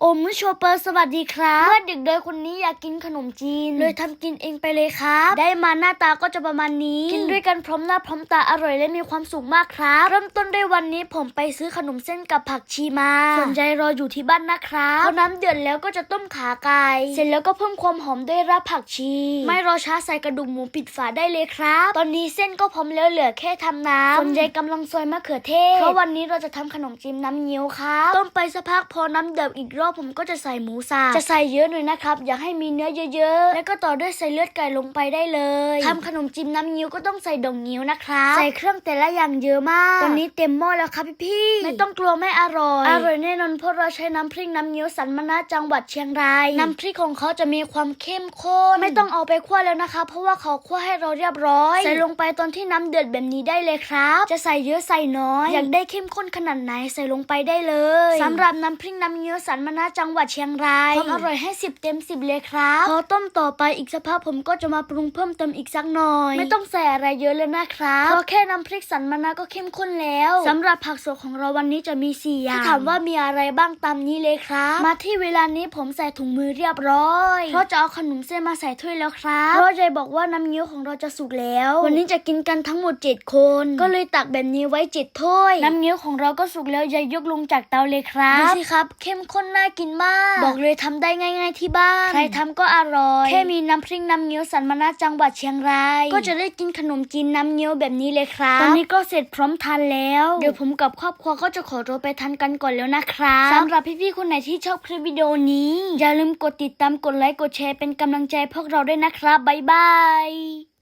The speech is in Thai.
โอมโชเปอร์สวัสดีครับเมื่อเด็กโดยคนนี้อยากกินขนมจีน เลยทำกินเองไปเลยครับ ได้มาหน้าตาก็จะประมาณนี้ กินด้วยกันพร้อมหน้าพร้อมตาอร่อยและมีความสุขมากครับ เริ่มต้นด้วยวันนี้ผมไปซื้อขนมเส้นกับผักชีมาสนใจรออยู่ที่บ้านนะครับพอน้ำเดือดแล้วก็จะต้มขาไก่เสร็จแล้วก็เพิ่มความหอมด้วยรากผักชี ไม่รอช้าใส่กระดูกหมูปิดฝาได้เลยครับ ตอนนี้เส้นก็พร้อมแล้วเหลือแค่ทำน้ำสนใจกำลังซอยมะเขือเทศเพราะวันนี้เราจะทำขนมจีนน้ำเงี้ยวครับต้มไปสักพักพอน้ำเดือดอีกรอบผมก็จะใส่หมูสับจะใส่เยอะหน่อยนะครับ อยากให้มีเนื้อเยอะๆ แล้วก็ต่อด้วยใส่เลือดไก่ลงไปได้เลยทำขนมจีนน้ำเงี้ยวก็ต้องใส่ดองเงี้ยวนะครับใส่เครื่องแต่ละอย่างเยอะมาก ตอนนี้เต็มหม้อแล้วครับพี่ๆไม่ต้องกลัวไม่อร่อยอร่อยแน่นอนเพราะเราใช้น้ำพริกน้ำเงี้ยวสันมนาจังหวัดเชียงรายน้ำพริกของเขาจะมีความเข้มข้นไม่ต้องเอาไปคั่วแล้วนะคะ เพราะว่าเขาคั่วให้เราเรียบร้อย ใส่ลงไปตอนที่น้ำเดือดแบบนี้ได้เลยครับ จะใส่เยอะใส่น้อย อยากได้เข้มข้นขนาดไหนใส่ลงไปได้เลยสำหรับน้ำพริกน้ำเงี้ยวสันมนาจังหวัดเชียงรายความอร่อยให้สิบเต็มสิบเลยครับพอต้มต่อไปอีกสักพักผมก็จะมาปรุงเพิ่มเติมอีกสักหน่อย ไม่ต้องใส่อะไรเยอะเลยนะครับเพราะแค่น้ำพริกสันมนาก็เข้มข้นแล้วสำหรับผักสดของเราวันนี้จะมีสี่อย่างถ้าถามว่ามีอะไรบ้างตามนี้เลยครับ มาที่เวลานี้ผมใส่ถุงมือเรียบร้อยเพราะจะเอาขนมเส้นมาใส่ถ้วยแล้วครับเพราะใจบอกว่าน้ำเงี้ยวของเราจะสุกแล้ว วันนี้จะกินกันทั้งหมด 7 คน ก็เลยตักแบบนี้ไว้7ถ้วยน้ำเงี้ยวของเราก็สุกแล้วยายยกลงจากเตาเลยครับดูสิครับ เข้มข้นน่ากินมาก บอกเลยทำได้ง่าย ๆที่บ้าน ใครทำก็อร่อย แค่มีน้ำพริกน้ำเงี้ยวสันมนาจังหวัดเชียงราย ก็จะได้กินขนมจีนน้ำเงี้ยวแบบนี้เลยครับ ตอนนี้ก็เสร็จพร้อมทานแล้ว เดี๋ยวผมกับครอบครัวก็จะขอตัวไปทานกันก่อนแล้วนะครับสำหรับพี่ๆคนไหนที่ชอบคลิปวิดีโอนี้ อย่าลืมกดติดตามกดไลค์กดแชร์เป็นกำลังใจให้พวกเราด้วยนะครับบ๊ายบาย